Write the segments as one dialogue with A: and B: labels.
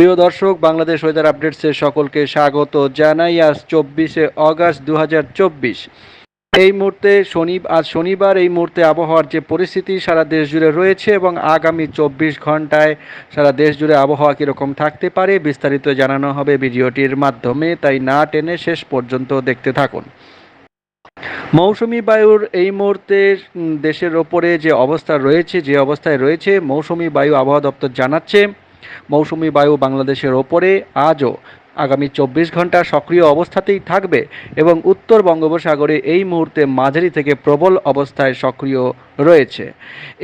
A: প্রিয় দর্শক, বাংলাদেশ ওয়েদার আপডেটসে সকলকে স্বাগত জানাই আজ চব্বিশে অগাস্ট দু হাজার চব্বিশ। এই মুহূর্তে শনি আজ শনিবার এই মুহূর্তে আবহাওয়ার যে পরিস্থিতি, সারা দেশ জুড়ে রয়েছে এবং আগামী চব্বিশ ঘন্টায় সারা দেশ জুড়ে আবহাওয়া কীরকম থাকতে পারে বিস্তারিত জানানো হবে ভিডিওটির মাধ্যমে, তাই না টেনে শেষ পর্যন্ত দেখতে থাকুন। মৌসুমি বায়ুর এই মুহূর্তে দেশের ওপরে যে অবস্থা রয়েছে, যে অবস্থায় রয়েছে, মৌসুমি বায়ু আবহাওয়া দপ্তর জানাচ্ছে মৌসুমি বায়ু বাংলাদেশের ওপরে আজও আগামী চব্বিশ ঘণ্টা সক্রিয় অবস্থাতেই থাকবে এবং উত্তর বঙ্গোপসাগরে এই মুহূর্তে মাঝারি থেকে প্রবল অবস্থায় সক্রিয় রয়েছে।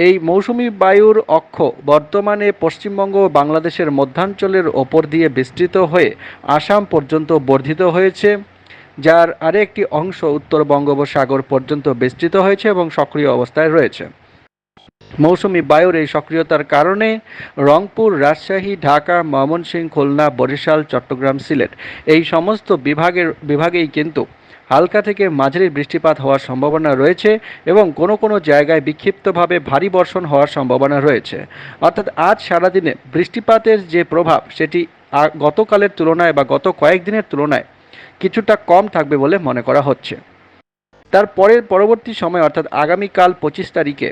A: এই মৌসুমি বায়ুর অক্ষ বর্তমানে পশ্চিমবঙ্গ বাংলাদেশের মধ্যাঞ্চলের ওপর দিয়ে বিস্তৃত হয়ে আসাম পর্যন্ত বর্ধিত হয়েছে, যার আরেকটি অংশ উত্তর বঙ্গোপসাগর পর্যন্ত বিস্তৃত হয়েছে এবং সক্রিয় অবস্থায় রয়েছে। মৌসুমি বায়ুর এই সক্রিয়তার কারণে রংপুর, রাজশাহী, ঢাকা, ময়মনসিংহ, খুলনা, বরিশাল, চট্টগ্রাম, সিলেট এই সমস্ত বিভাগের, বিভাগেই কিন্তু হালকা থেকে মাঝারি বৃষ্টিপাত হওয়ার সম্ভাবনা রয়েছে এবং কোনো কোনো জায়গায় বিক্ষিপ্তভাবে ভারী বর্ষণ হওয়ার সম্ভাবনা রয়েছে। অর্থাৎ আজ সারাদিনে বৃষ্টিপাতের যে প্রভাব সেটি গতকালের তুলনায় বা গত কয়েকদিনের তুলনায় কিছুটা কম থাকবে বলে মনে করা হচ্ছে। তারপরের পরবর্তী সময় অর্থাৎ আগামীকাল পঁচিশ তারিখে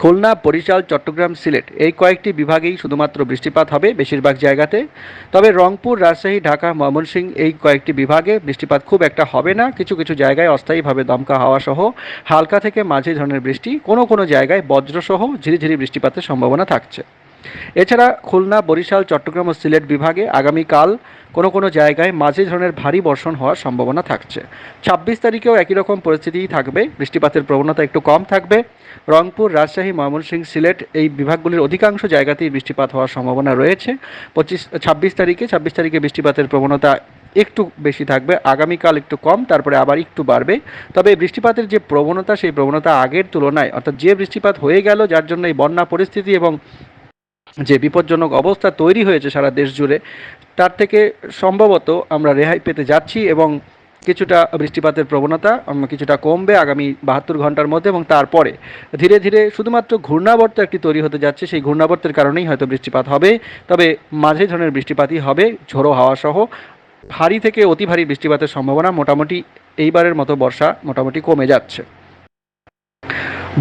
A: খুলনা, বরিশাল, চট্টগ্রাম, সিলেট এই কয়েকটি বিভাগেই শুধুমাত্র বৃষ্টিপাত হবে বেশিরভাগ জায়গাতে। তবে রংপুর, রাজশাহী, ঢাকা, ময়মনসিংহ এই কয়েকটি বিভাগে বৃষ্টিপাত খুব একটা হবে না। কিছু কিছু জায়গায় অস্থায়ীভাবে দমকা হাওয়া সহ হালকা থেকে মাঝে ধরনের বৃষ্টি কোনো কোনো জায়গায় বজ্রসহ ঝিরিঝিরি বৃষ্টিপাতের সম্ভাবনা থাকছে। এছাড়া খুলনা, বরিশাল, চট্টগ্রাম ও সিলেট বিভাগে আগামীকাল কোনো কোনো জায়গায় মাঝে ধরনের ভারী বর্ষণ হওয়ার সম্ভাবনা থাকছে। ছাব্বিশ তারিখেও একই রকম পরিস্থিতিই থাকবে। বৃষ্টিপাতের প্রবণতা একটু কম থাকবে। রংপুর, রাজশাহী, ময়মনসিংহ, সিলেট এই বিভাগগুলির অধিকাংশ জায়গাতেই বৃষ্টিপাত হওয়ার সম্ভাবনা রয়েছে। পঁচিশ, ছাব্বিশ তারিখে ছাব্বিশ তারিখে বৃষ্টিপাতের প্রবণতা একটু বেশি থাকবে। আগামীকাল একটু কম, তারপরে আবার একটু বাড়বে। তবে বৃষ্টিপাতের যে প্রবণতা, সেই প্রবণতা আগের তুলনায়, অর্থাৎ যে বৃষ্টিপাত হয়ে গেল, যার জন্য এই বন্যা পরিস্থিতি এবং যে বিপজ্জনক অবস্থা তৈরি হয়েছে সারা দেশ জুড়ে তার থেকে সম্ভবত আমরা রেহাই পেতে যাচ্ছি এবং কিছুটা বৃষ্টিপাতের প্রবণতা কিছুটা কমবে আগামী বাহাত্তর ঘণ্টার মধ্যে এবং তারপরে ধীরে ধীরে শুধুমাত্র ঘূর্ণাবর্ত একটি তৈরি হতে যাচ্ছে। সেই ঘূর্ণাবর্তের কারণেই হয়তো বৃষ্টিপাত হবে, তবে মাঝে ধরনের বৃষ্টিপাতই হবে, ঝোড়ো হাওয়া সহ। ভারী থেকে অতি ভারী বৃষ্টিপাতের সম্ভাবনা মোটামুটি এইবারের মতো বর্ষা মোটামুটি কমে যাচ্ছে।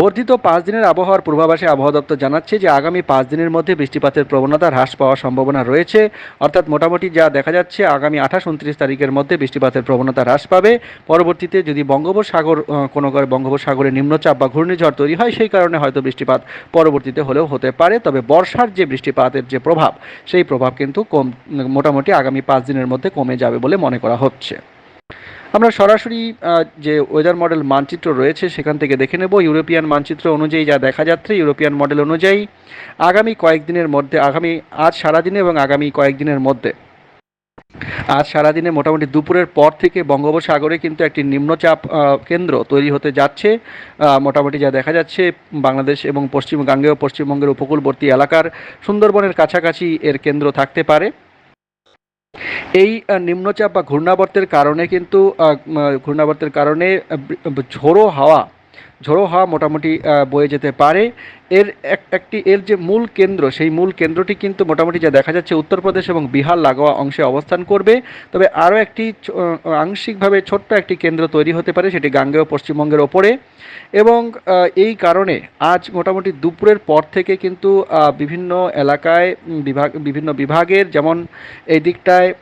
A: বর্ধিত পাঁচ দিনের আবহাওয়ার পূর্বাভাসে আবহাওয়া দপ্তর জানাচ্ছে যে আগামী পাঁচ দিনের মধ্যে বৃষ্টিপাতের প্রবণতা হ্রাস পাওয়ার সম্ভাবনা রয়েছে। অর্থাৎ মোটামুটি যা দেখা যাচ্ছে, আগামী আঠাশ, উনত্রিশ তারিখের মধ্যে বৃষ্টিপাতের প্রবণতা হ্রাস পাবে। পরবর্তীতে যদি বঙ্গোপসাগর কোনো করে বঙ্গোপসাগরে নিম্নচাপ বা ঘূর্ণিঝড় তৈরি হয়, সেই কারণে হয়তো বৃষ্টিপাত পরবর্তীতে হলেও হতে পারে। তবে বর্ষার যে বৃষ্টিপাতের যে প্রভাব, সেই প্রভাব কিন্তু কম, মোটামুটি আগামী পাঁচ দিনের মধ্যে কমে যাবে বলে মনে করা হচ্ছে। আমরা সরাসরি যে ওয়েদার মডেল মানচিত্র রয়েছে সেখান থেকে দেখে নেব। ইউরোপিয়ান মানচিত্র অনুযায়ী যা দেখা যাচ্ছে ইউরোপিয়ান মডেল অনুযায়ী আগামী কয়েকদিনের মধ্যে, আগামী, আজ সারাদিনে এবং আগামী কয়েকদিনের মধ্যে। আজ সারাদিনে মোটামুটি দুপুরের পর থেকে বঙ্গোপসাগরে কিন্তু একটি নিম্নচাপ কেন্দ্র তৈরি হতে যাচ্ছে। মোটামুটি যা দেখা যাচ্ছে, বাংলাদেশ এবং পশ্চিম গাঙ্গেয় পশ্চিমবঙ্গের উপকূলবর্তী এলাকার সুন্দরবনের কাছাকাছি এর কেন্দ্র থাকতে পারে। এই নিম্নচাপ বা ঘূর্ণাবর্তের কারণে কিন্তু ঘূর্ণাবর্তের কারণে ঝোড়ো হাওয়া ঝোড়ো হাওয়া মোটামুটি বয়ে যেতে পারে। এর এক- একটি, এর যে মূল কেন্দ্র, সেই মূল কেন্দ্রটি কিন্তু মোটামুটি যা দেখা যাচ্ছে উত্তরপ্রদেশ এবং বিহার লাগোয়া অংশে অবস্থান করবে। তবে আরও একটি আংশিকভাবে ছোট্ট একটি কেন্দ্র তৈরি হতে পারে, সেটি গাঙ্গেয় পশ্চিমবঙ্গের ওপরে। এবং এই কারণে আজ মোটামুটি দুপুরের পর থেকে কিন্তু বিভিন্ন এলাকায় বিভাগ, বিভিন্ন বিভাগের, যেমন এই দিকটায়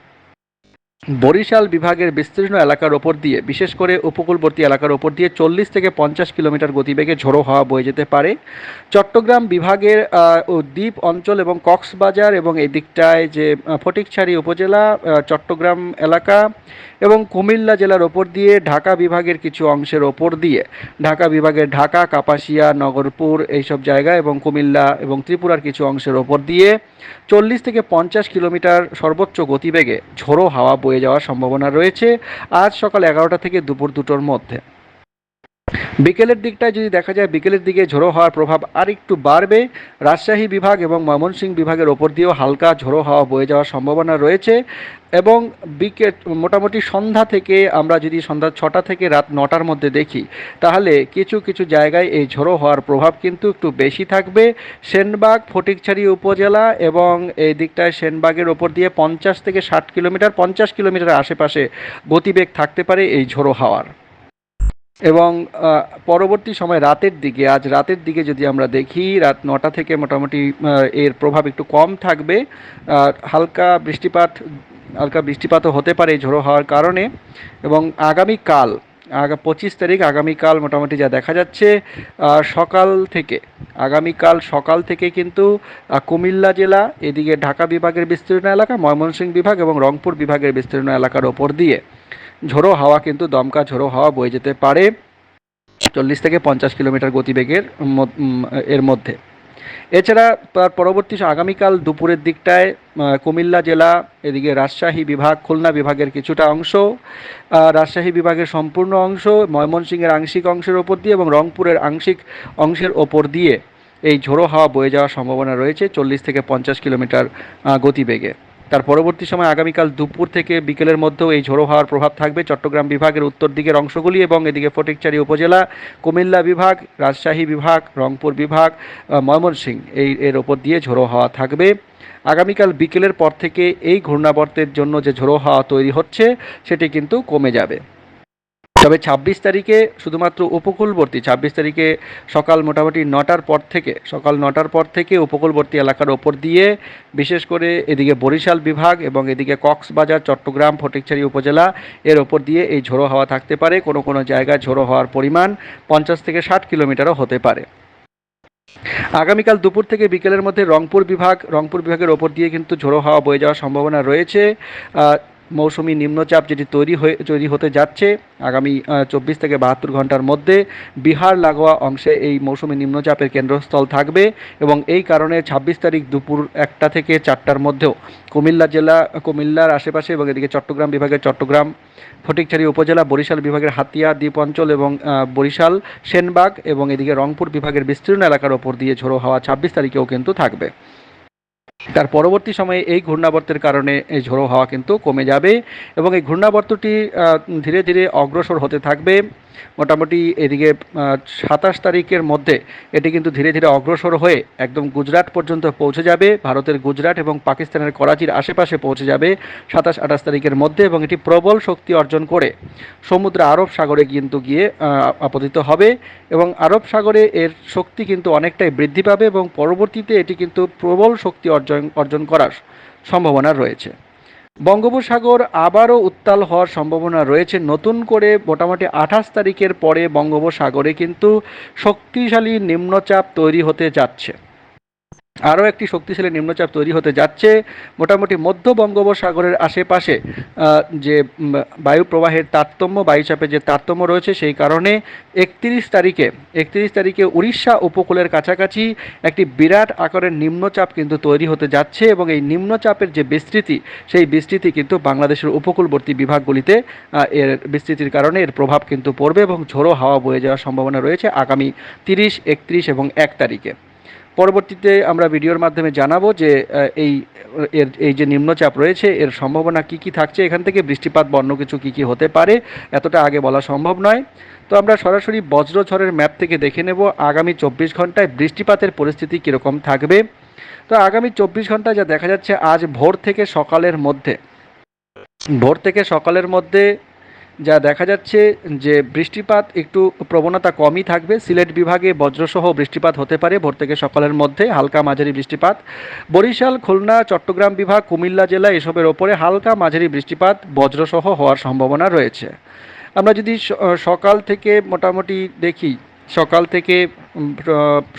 A: বরিশাল বিভাগের বিস্তীর্ণ এলাকার ওপর দিয়ে, বিশেষ করে উপকূলবর্তী এলাকার ওপর দিয়ে চল্লিশ থেকে পঞ্চাশ কিলোমিটার গতিবেগে ঝোড়ো হাওয়া বয়ে যেতে পারে। চট্টগ্রাম বিভাগের দ্বীপ অঞ্চল এবং কক্সবাজার এবং এই দিকটায় যে ফটিকছড়ি উপজেলা চট্টগ্রাম এলাকা এবং কুমিল্লা জেলার ওপর দিয়ে, ঢাকা বিভাগের কিছু অংশের ওপর দিয়ে, ঢাকা বিভাগের ঢাকা, কাপাসিয়া, নগরপুর এইসব জায়গা এবং কুমিল্লা এবং ত্রিপুরার কিছু অংশের ওপর দিয়ে চল্লিশ থেকে পঞ্চাশ কিলোমিটার সর্বোচ্চ গতিবেগে ঝোড়ো হাওয়া বয়ে যাওয়ার সম্ভাবনা রয়েছে। আজ সকাল এগারোটা থেকে দুপুর দুটোর মধ্যে। বিকেলের দিকটায় যদি দেখা যায়, বিকেলের দিকে ঝোড়ো হওয়ার প্রভাব আর একটু বাড়বে। রাজশাহী বিভাগ এবং ময়মনসিংহ বিভাগের ওপর দিয়েও হালকা ঝোড়ো হাওয়া বয়ে যাওয়ার সম্ভাবনা রয়েছে এবং বিকে মোটামুটি সন্ধ্যা থেকে আমরা যদি সন্ধ্যা ছটা থেকে রাত নটার মধ্যে দেখি, তাহলে কিছু কিছু জায়গায় এই ঝোড়ো হওয়ার প্রভাব কিন্তু একটু বেশি থাকবে। সেনবাগ, ফটিকছড়ি উপজেলা এবং এই দিকটায় সেনবাগের ওপর দিয়ে পঞ্চাশ থেকে ষাট কিলোমিটার, পঞ্চাশ কিলোমিটার আশেপাশে গতিবেগ থাকতে পারে এই ঝোড়ো হাওয়ার। এবং পরবর্তী সময় রাতের দিকে, আজ রাতের দিকে যদি আমরা দেখি, রাত নটা থেকে মোটামুটি এর প্রভাব একটু কম থাকবে। হালকা বৃষ্টিপাত, হালকা বৃষ্টিপাতও হতে পারে ঝোড়ো হওয়ার কারণে। এবং আগামীকাল, আগা, পঁচিশ তারিখ আগামীকাল মোটামুটি যা দেখা যাচ্ছে সকাল থেকে, আগামীকাল সকাল থেকে কিন্তু কুমিল্লা জেলা, এদিকে ঢাকা বিভাগের বিস্তীর্ণ এলাকা, ময়মনসিংহ বিভাগ এবং রংপুর বিভাগের বিস্তীর্ণ এলাকার ওপর দিয়ে। ঝোড়ো হাওয়া কিন্তু দমকা ঝোড়ো হাওয়া বয়ে যেতে পারে চল্লিশ থেকে পঞ্চাশ কিলোমিটার গতিবেগের এর মধ্যে। এছাড়া তার পরবর্তী আগামীকাল দুপুরের দিকটায় কুমিল্লা জেলা, এদিকে রাজশাহী বিভাগ, খুলনা বিভাগের কিছুটা অংশ রাজশাহী বিভাগের সম্পূর্ণ অংশ, ময়মনসিংহের আংশিক অংশের ওপর দিয়ে এবং রংপুরের আংশিক অংশের ওপর দিয়ে এই ঝোড়ো হাওয়া বয়ে যাওয়ার সম্ভাবনা রয়েছে চল্লিশ থেকে পঞ্চাশ কিলোমিটার গতিবেগে। তার পরবর্তী সময় আগামীকাল দুপুর থেকে বিকেলের মধ্যেও এই ঝোড়ো হাওয়ার প্রভাব থাকবে। চট্টগ্রাম বিভাগের উত্তর দিকের অংশগুলি এবং এদিকে ফটিকচারি উপজেলা, কুমিল্লা বিভাগ, রাজশাহী বিভাগ, রংপুর বিভাগ ময়মনসিং ময়মনসিংহ এই এর ওপর দিয়ে ঝোড়ো হাওয়া থাকবে। আগামীকাল বিকেলের পর থেকে এই ঘূর্ণাবর্তের জন্য যে ঝোড়ো হাওয়া তৈরি হচ্ছে, সেটি কিন্তু কমে যাবে। তবে ছাব্বিশ তারিখে শুধুমাত্র উপকূলবর্তী, ছাব্বিশ তারিখে সকাল মোটামুটি নটার পর থেকে, সকাল নটার পর থেকে উপকূলবর্তী এলাকার ওপর দিয়ে বিশেষ করে এদিকে বরিশাল বিভাগ এবং এদিকে কক্সবাজার, চট্টগ্রাম, ফটিকছড়ি উপজেলা এর ওপর দিয়ে এই ঝোড়ো হাওয়া থাকতে পারে। কোনো কোনো জায়গায় ঝোড়ো হওয়ার পরিমাণ পঞ্চাশ থেকে ষাট কিলোমিটারও হতে পারে। আগামীকাল দুপুর থেকে বিকেলের মধ্যে রংপুর বিভাগ, রংপুর বিভাগের ওপর দিয়ে কিন্তু ঝোড়ো হাওয়া বয়ে যাওয়ার সম্ভাবনা রয়েছে। মৌসুমি নিম্নচাপ যেটি তৈরি হয়ে, তৈরি হতে যাচ্ছে আগামী চব্বিশ থেকে বাহাত্তর ঘণ্টার মধ্যে বিহার লাগোয়া অংশে এই মৌসুমি নিম্নচাপের কেন্দ্রস্থল থাকবে এবং এই কারণে ছাব্বিশ তারিখ দুপুর একটা থেকে চারটার মধ্যেও কুমিল্লা জেলা, কুমিল্লার আশেপাশে এবং এদিকে চট্টগ্রাম বিভাগের চট্টগ্রাম, ফটিকছড়ি উপজেলা, বরিশাল বিভাগের হাতিয়া, দ্বীপ অঞ্চল এবং বরিশাল, সেনবাগ এবং এদিকে রংপুর বিভাগের বিস্তীর্ণ এলাকার ওপর দিয়ে ঝোড়ো হাওয়া ছাব্বিশ তারিখেও কিন্তু থাকবে। তার পরবর্তী সময়ে এই ঘূর্ণাবর্তের কারণে এই ঝোড়ো হাওয়া কিন্তু কমে যাবে এবং এই ঘূর্ণাবর্তটি ধীরে ধীরে অগ্রসর হতে থাকবে। মোটামুটি এদিকে সাতাশ তারিখের মধ্যে এটি কিন্তু ধীরে ধীরে অগ্রসর হয়ে একদম গুজরাট পর্যন্ত পৌঁছে যাবে। ভারতের গুজরাট এবং পাকিস্তানের করাচির আশেপাশে পৌঁছে যাবে সাতাশ, আঠাশ তারিখের মধ্যে এবং এটি প্রবল শক্তি অর্জন করে সমুদ্র আরব সাগরে কিন্তু গিয়ে আপতিত হবে এবং আরব সাগরে এর শক্তি কিন্তু অনেকটাই বৃদ্ধি পাবে এবং পরবর্তীতে এটি কিন্তু প্রবল শক্তি অর্জন অর্জন করার সম্ভাবনা রয়েছে। বঙ্গোপসাগর আবারও উত্তাল হওয়ার সম্ভাবনা রয়েছে। নতুন করে মোটামুটি আঠাশ তারিখের পরে বঙ্গোপসাগরে কিন্তু শক্তিশালী নিম্নচাপ তৈরি হতে যাচ্ছে। আরও একটি শক্তিশালী নিম্নচাপ তৈরি হতে যাচ্ছে। মোটামুটি মধ্য বঙ্গোপসাগরের আশেপাশে যে বায়ু প্রবাহের তারতম্য বায়ুচাপের যে তারতম্য রয়েছে, সেই কারণে একত্রিশ তারিখে একত্রিশ তারিখে উড়িষ্যা উপকূলের কাছাকাছি একটি বিরাট আকারের নিম্নচাপ কিন্তু তৈরি হতে যাচ্ছে এবং এই নিম্নচাপের যে বিস্তৃতি, সেই বিস্তৃতি কিন্তু বাংলাদেশের উপকূলবর্তী বিভাগগুলিতে এর বিস্তৃতির কারণে এর প্রভাব কিন্তু পড়বে এবং ঝোড়ো হাওয়া বয়ে যাওয়ার সম্ভাবনা রয়েছে আগামী তিরিশ, একত্রিশ এবং এক তারিখে। পরবর্তীতে আমরা ভিডিওর মাধ্যমে জানাব যে এই, এর, এই যে নিম্নচাপ রয়েছে, এর সম্ভাবনা কি কি থাকছে, এখান থেকে বৃষ্টিপাত, বন্য কিছু কি কি হতে পারে, এতটা আগে বলা সম্ভব নয়। তো আমরা সরাসরি বজ্রঝড়ের ম্যাপ থেকে দেখে নেব, আগামী চব্বিশ ঘন্টায় বৃষ্টিপাতের পরিস্থিতি কীরকম থাকবে। তো আগামী চব্বিশ ঘন্টায় যা দেখা যাচ্ছে, আজ ভোর থেকে সকালের মধ্যে, ভোর থেকে সকালের মধ্যে যা দেখা যাচ্ছে যে বৃষ্টিপাত একটু প্রবণতা কমই থাকবে। সিলেট বিভাগে বজ্রসহ বৃষ্টিপাত হতে পারে। ভোর থেকে সকালের মধ্যে হালকা মাঝারি বৃষ্টিপাত। বরিশাল, খুলনা, চট্টগ্রাম বিভাগ, কুমিল্লা জেলা এসবের ওপরে হালকা মাঝারি বৃষ্টিপাত বজ্রসহ হওয়ার সম্ভাবনা রয়েছে। আমরা যদি সকাল থেকে মোটামুটি দেখি সকাল থেকে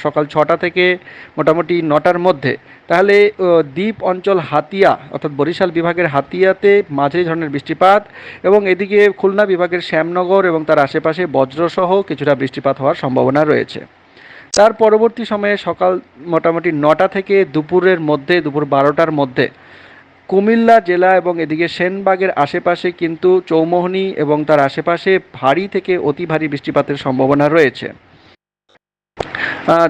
A: সকাল ছটা থেকে মোটামুটি নটার মধ্যে। তাহলে দ্বীপ অঞ্চল হাতিয়া, অর্থাৎ বরিশাল বিভাগের হাতিয়াতে মাঝারি ধরনের বৃষ্টিপাত এবং এদিকে খুলনা বিভাগের শ্যামনগর এবং তার আশেপাশে বজ্রসহ কিছুটা বৃষ্টিপাত হওয়ার সম্ভাবনা রয়েছে। তার পরবর্তী সময়ে সকাল মোটামুটি নটা থেকে দুপুরের মধ্যে, দুপুর বারোটার মধ্যে কুমিল্লা জেলা এবং এদিকে সেনবাগের আশেপাশে কিন্তু চৌমোহনী এবং তার আশেপাশে ভারী থেকে অতি ভারী বৃষ্টিপাতের সম্ভাবনা রয়েছে।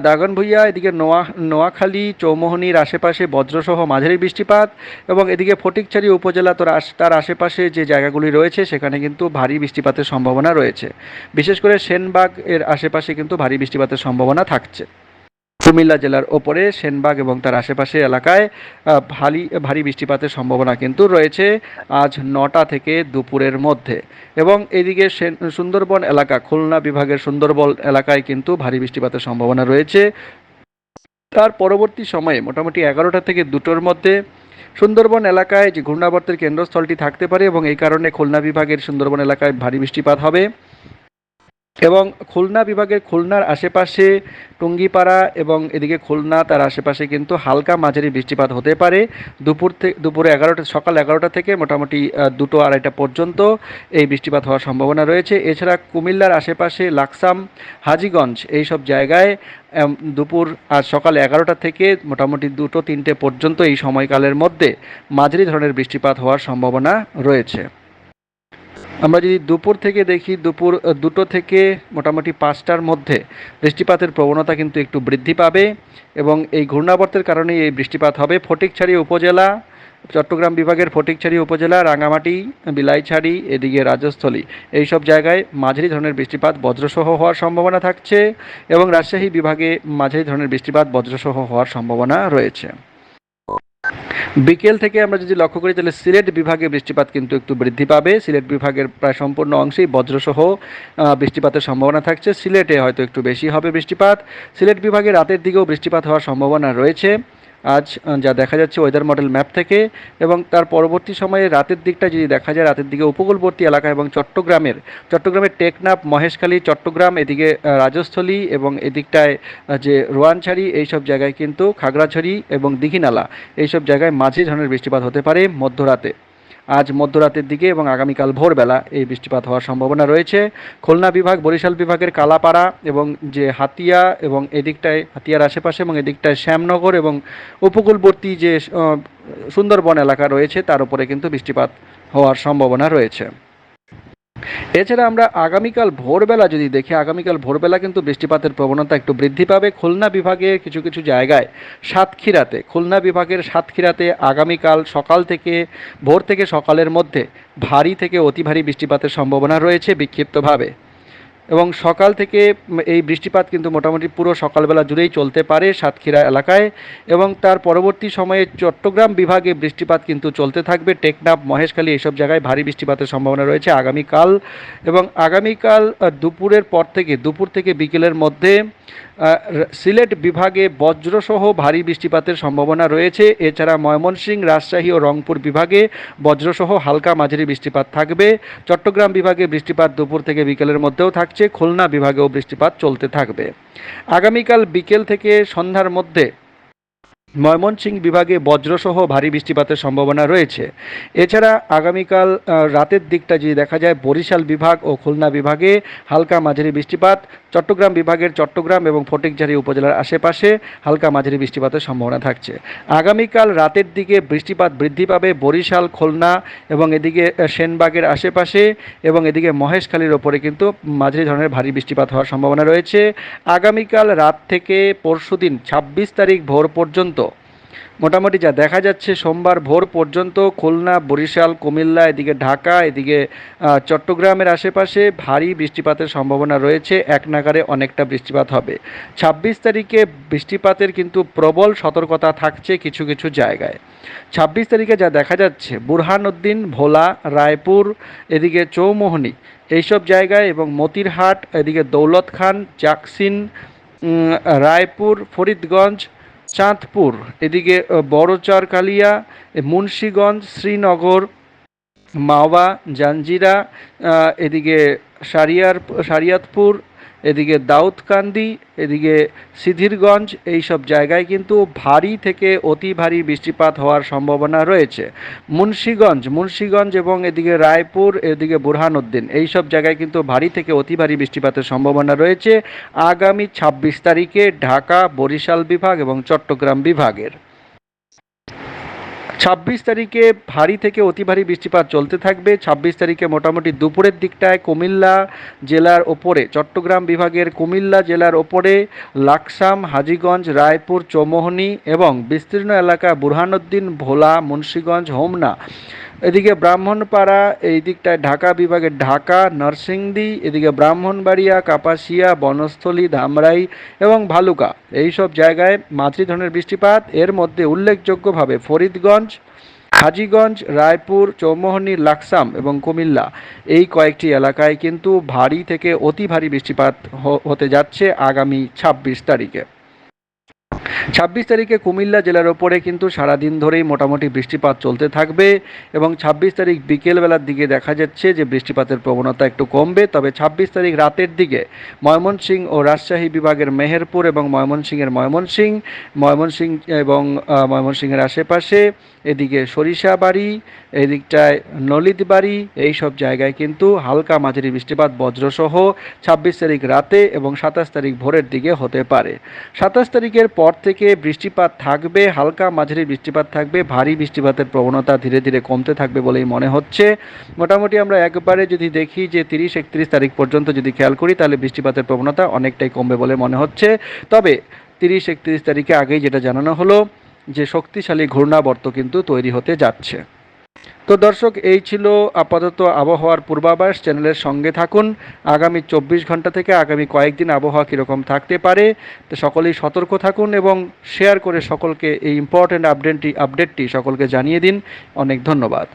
A: দাগন ভুইয়া, এদিকে নোয়া, নোয়াখালী, চৌমোহনীর আশেপাশে বজ্রসহ মাঝারি বৃষ্টিপাত এবং এদিকে ফটিকছড়ি উপজেলা তার আশেপাশে যে জায়গাগুলি রয়েছে সেখানে কিন্তু ভারী বৃষ্টিপাতের সম্ভাবনা রয়েছে। বিশেষ করে সেনবাগ এর আশেপাশে কিন্তু ভারী বৃষ্টিপাতের সম্ভাবনা থাকছে। কুমিল্লা জেলার ওপরে সেনবাগ এবং তার আশেপাশে এলাকায় ভারী ভারী বৃষ্টিপাতের সম্ভাবনা কিন্তু রয়েছে আজ নটা থেকে দুপুরের মধ্যে। এবং এদিকে সেন- সুন্দরবন এলাকা, খুলনা বিভাগের সুন্দরবন এলাকায় কিন্তু ভারী বৃষ্টিপাতের সম্ভাবনা রয়েছে। তার পরবর্তী সময়ে মোটামুটি এগারোটা থেকে দুটোর মধ্যে সুন্দরবন এলাকায় যে ঘূর্ণাবর্তের কেন্দ্রস্থলটি থাকতে পারে এবং এই কারণে খুলনা বিভাগের সুন্দরবন এলাকায় ভারী বৃষ্টিপাত হবে। এবং খুলনা বিভাগের খুলনার আশেপাশে টুঙ্গিপাড়া এবং এদিকে খুলনা, তার আশেপাশে কিন্তু হালকা মাঝারি বৃষ্টিপাত হতে পারে। দুপুর থেকে দুপুরে এগারোটা, সকাল এগারোটা থেকে মোটামুটি দুটো আড়াইটা পর্যন্ত এই বৃষ্টিপাত হওয়ার সম্ভাবনা রয়েছে। এছাড়া কুমিল্লার আশেপাশে লাকসাম, হাজিগঞ্জ এই সব জায়গায় দুপুর আর সকাল এগারোটা থেকে মোটামুটি দুটো, তিনটে পর্যন্ত এই সময়কালের মধ্যে মাঝারি ধরনের বৃষ্টিপাত হওয়ার সম্ভাবনা রয়েছে। আমরা যদি দুপুর থেকে দেখি, দুপুর দুটো থেকে মোটামুটি পাঁচটার মধ্যে বৃষ্টিপাতের প্রবণতা কিন্তু একটু বৃদ্ধি পাবে এবং এই ঘূর্ণাবর্তের কারণে এই বৃষ্টিপাত হবে। ফটিকছড়ি উপজেলা, চট্টগ্রাম বিভাগের ফটিকছড়ি উপজেলা রাঙামাটি বিলাইছড়ি, এদিকে রাজস্থলী এই সব জায়গায় মাঝারি ধরনের বৃষ্টিপাত বজ্রসহ হওয়ার সম্ভাবনা থাকছে এবং রাজশাহী বিভাগে মাঝারি ধরনের বৃষ্টিপাত বজ্রসহ হওয়ার সম্ভাবনা রয়েছে। বিকেল থেকে আমরা যদি লক্ষ্য করি, তাহলে সিলেট বিভাগে বৃষ্টিপাত কিন্তু একটু বৃদ্ধি পাবে। সিলেট বিভাগের প্রায় সম্পূর্ণ অংশেই বজ্রসহ বৃষ্টিপাতের সম্ভাবনা থাকছে। সিলেটে হয়তো একটু বেশি হবে বৃষ্টিপাত। সিলেট বিভাগে রাতের দিকেও বৃষ্টিপাত হওয়ার সম্ভাবনা রয়েছে। আজ যা দেখা যাচ্ছে ওয়েদার মডেল ম্যাপ থেকে এবং তার পরবর্তী সময়ে রাতের দিকটা যদি দেখা যায়, রাতের দিকে উপকূলবর্তী এলাকা এবং চট্টগ্রামের চট্টগ্রামের টেকনাফ, মহেশখালী, চট্টগ্রাম, এদিকে রাজস্থলী এবং এদিকটায় যে রোয়ানছাড়ি, এইসব জায়গায় কিন্তু খাগড়াছড়ি এবং দিঘিনালা, এইসব জায়গায় মাঝে ধরনের বৃষ্টিপাত হতে পারে মধ্যরাতে। আজ মধ্যরাতের দিকে এবং আগামীকাল ভোরবেলা এই বৃষ্টিপাত হওয়ার সম্ভাবনা রয়েছে। খুলনা বিভাগ, বরিশাল বিভাগের কালাপাড়া এবং যে হাতিয়া এবং এদিকটায়, হাতিয়ার আশেপাশে এবং এদিকটায় শ্যামনগর এবং উপকূলবর্তী যে সুন্দরবন এলাকা রয়েছে, তার উপরে কিন্তু বৃষ্টিপাত হওয়ার সম্ভাবনা রয়েছে। এছাড়া আমরা আগামীকাল ভোরবেলা যদি দেখি, আগামীকাল ভোরবেলা কিন্তু বৃষ্টিপাতের প্রবণতা একটু বৃদ্ধি পাবে। খুলনা বিভাগের কিছু কিছু জায়গায় সাতক্ষীরাতে, খুলনা বিভাগের সাতক্ষীরাতে আগামীকাল সকাল থেকে, ভোর থেকে সকালের মধ্যে ভারী থেকে অতি ভারী বৃষ্টিপাতের সম্ভাবনা রয়েছে বিক্ষিপ্তভাবে। এবং সকাল থেকে এই বৃষ্টিপাত কিন্তু মোটামুটি পুরো সকালবেলা জুড়েই চলতে পারে সাতক্ষীরা এলাকায় এবং তার পরবর্তী সময়ে চট্টগ্রাম বিভাগে বৃষ্টিপাত কিন্তু চলতে থাকবে। টেকনাফ, মহেশখালী এইসব জায়গায় ভারী বৃষ্টিপাতের সম্ভাবনা রয়েছে আগামীকাল এবং আগামীকাল দুপুরের পর থেকে, দুপুর থেকে বিকেলের মধ্যে সিলেট বিভাগে বজ্রসহ ভারী বৃষ্টিপাতের সম্ভাবনা রয়েছে। এছাড়া ময়মনসিংহ, রাজশাহী ও রংপুর বিভাগে বজ্রসহ হালকা মাঝারি বৃষ্টিপাত থাকবে। চট্টগ্রাম বিভাগে বৃষ্টিপাত দুপুর থেকে বিকেলের মধ্যেও থাকছে। খুলনা বিভাগেও বৃষ্টিপাত চলতে থাকবে। আগামীকাল বিকেল থেকে সন্ধ্যার মধ্যে ময়মনসিংহ বিভাগে বজ্রসহ ভারী বৃষ্টিপাতের সম্ভাবনা রয়েছে। এছাড়া আগামীকাল রাতের দিকটা যদি দেখা যায়, বরিশাল বিভাগ ও খুলনা বিভাগে হালকা মাঝারি বৃষ্টিপাত। চট্টগ্রাম বিভাগের চট্টগ্রাম এবং ফটিকঝাড়ি উপজেলার আশেপাশে হালকা মাঝারি বৃষ্টিপাতের সম্ভাবনা থাকছে। আগামীকাল রাতের দিকে বৃষ্টিপাত বৃদ্ধি পাবে বরিশাল, খুলনা এবং এদিকে সেনবাগের আশেপাশে এবং এদিকে মহেশখালীর ওপরে কিন্তু মাঝারি ধরনের ভারী বৃষ্টিপাত হওয়ার সম্ভাবনা রয়েছে। আগামীকাল রাত থেকে পরশুদিন ছাব্বিশ তারিখ ভোর পর্যন্ত মোটামুটি যা দেখা যাচ্ছে, সোমবার ভোর পর্যন্ত খুলনা, বরিশাল, কুমিল্লা, এদিকে ঢাকা, এদিকে চট্টগ্রামের আশেপাশে ভারী বৃষ্টিপাতের সম্ভাবনা রয়েছে। এক নাগারে অনেকটা বৃষ্টিপাত হবে। ছাব্বিশ তারিখে বৃষ্টিপাতের কিন্তু প্রবল সতর্কতা থাকছে কিছু কিছু জায়গায়। ছাব্বিশ তারিখে যা দেখা যাচ্ছে, বুরহানুদ্দিন, ভোলা, রায়পুর, এদিকে চৌমোহনী এইসব জায়গায় এবং মতিরহাট, এদিকে দৌলত খান জাকসিন রায়পুর, ফরিদগঞ্জ চাঁদপুর এদিকে আহ, চারকালিয়া মুন্সীগঞ্জ শ্রীনগর মাওয়া জাঞ্জিরা এদিকে সারিয়ার সারিয়াতপুর এদিকে দাউদকান্দি, এদিকে সিধিরগঞ্জ এই সব জায়গায় কিন্তু ভারী থেকে অতি ভারী বৃষ্টিপাত হওয়ার সম্ভাবনা রয়েছে। মুন্সীগঞ্জ মুন্সীগঞ্জ এবং এদিকে রায়পুর, এদিকে বুরহানুদ্দিন এই সব জায়গায় কিন্তু ভারী থেকে অতি ভারী বৃষ্টিপাতের সম্ভাবনা রয়েছে। আগামী ছাব্বিশ তারিখে ঢাকা, বরিশাল বিভাগ এবং চট্টগ্রাম বিভাগের। ছাব্বিশ তারিখে ভারী থেকে অতি ভারী বৃষ্টিপাত চলতে থাকবে। ছাব্বিশ তারিখে মোটামুটি দুপুরের দিকটায় কুমিল্লা জেলার ওপরে, চট্টগ্রাম বিভাগের কুমিল্লা জেলার ওপরে, লাকসাম, হাজিগঞ্জ, রায়পুর, চৌমোহনী এবং বিস্তীর্ণ এলাকা বুরহানুদ্দিন, ভোলা, মুন্সীগঞ্জ, হোমনা। এদিকে ব্রাহ্মণপাড়া এই দিকটায় ঢাকা বিভাগের ঢাকা, নরসিংদী, এদিকে ব্রাহ্মণবাড়িয়া, কাপাসিয়া, বনস্থলী, ধামরাই এবং ভালুকা। এই সব জায়গায় মাঝারি ধরনের বৃষ্টিপাত। এর মধ্যে উল্লেখযোগ্যভাবে ফরিদগঞ্জ, হাজীগঞ্জ, রায়পুর, চৌমোহনী, লাকসাম এবং কুমিল্লা। এই কয়েকটি এলাকায় কিন্তু ভারী থেকে অতি ভারী বৃষ্টিপাত হতে যাচ্ছে আগামী ছাব্বিশ তারিখে। ছাব্বিশ তারিখে কুমিল্লা জেলার ওপরে কিন্তু সারাদিন ধরেই মোটামুটি বৃষ্টিপাত চলতে থাকবে এবং ছাব্বিশ তারিখ বিকেলবেলার দিকে দেখা যাচ্ছে যে বৃষ্টিপাতের প্রবণতা একটু কমবে। তবে ছাব্বিশ তারিখ রাতের দিকে ময়মনসিংহ ও রাজশাহী বিভাগের মেহেরপুর এবং ময়মনসিংহের ময়মনসিংহ ময়মনসিংহ এবং ময়মনসিংহের আশেপাশে, এদিকে সরিষাবাড়ি, এদিকটায় নলিতবাড়ি এই সব জায়গায় কিন্তু হালকা মাঝারি বৃষ্টিপাত বজ্রসহ ছাব্বিশ তারিখ রাতে এবং সাতাশ তারিখ ভোরের দিকে হতে পারে। সাতাশ তারিখের পর থেকে বৃষ্টিপাত থাকবে, হালকা মাঝারি বৃষ্টিপাত থাকবে, ভারী বৃষ্টিপাতের প্রবণতা ধীরে ধীরে কমতে থাকবে বলেই মনে হচ্ছে। মোটামুটি আমরা একবারে যদি দেখি যে তিরিশ একত্রিশ তারিখ পর্যন্ত যদি খেয়াল করি, তাহলে বৃষ্টিপাতের প্রবণতা অনেকটাই কমবে বলে মনে হচ্ছে। তবে তিরিশ একত্রিশ তারিখে আগেই যেটা জানানো হলো, যে শক্তিশালী ঘূর্ণাবর্ত কিন্তু তৈরি হতে যাচ্ছে। তো দর্শক, এই ছিল আপাতত আবহাওয়ার পূর্বাভাস। চ্যানেলের সঙ্গে থাকুন। আগামী চব্বিশ ঘণ্টা থেকে আগামী কয়েকদিন আবহাওয়া কীরকম থাকতে পারে, তো সকলেই সতর্ক থাকুন এবং শেয়ার করে সকলকে এই ইম্পর্ট্যান্ট আপডেটটি আপডেটটি সকলকে জানিয়ে দিন। অনেক ধন্যবাদ।